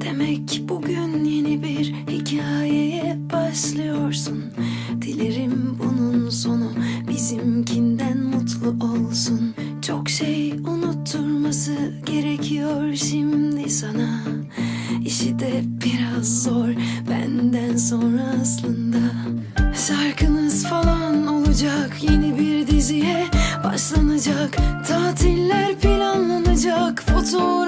Demek bugün yeni bir hikayeye başlıyorsun. Dilerim bunun sonu bizimkinden mutlu olsun. Çok şey unutturması gerekiyor şimdi sana işi de biraz zor benden sonra aslında. Şarkınız falan olacak yeni bir diziye başlanacak. Tatiller planlanacak fotoğraf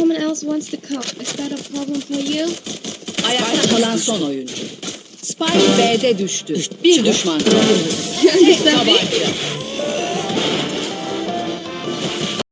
someone else wants the cup. Is that a problem for you? Ayakta kalan son oyuncu. Spike B'de düştü. Bir düşman kaldı. Tek.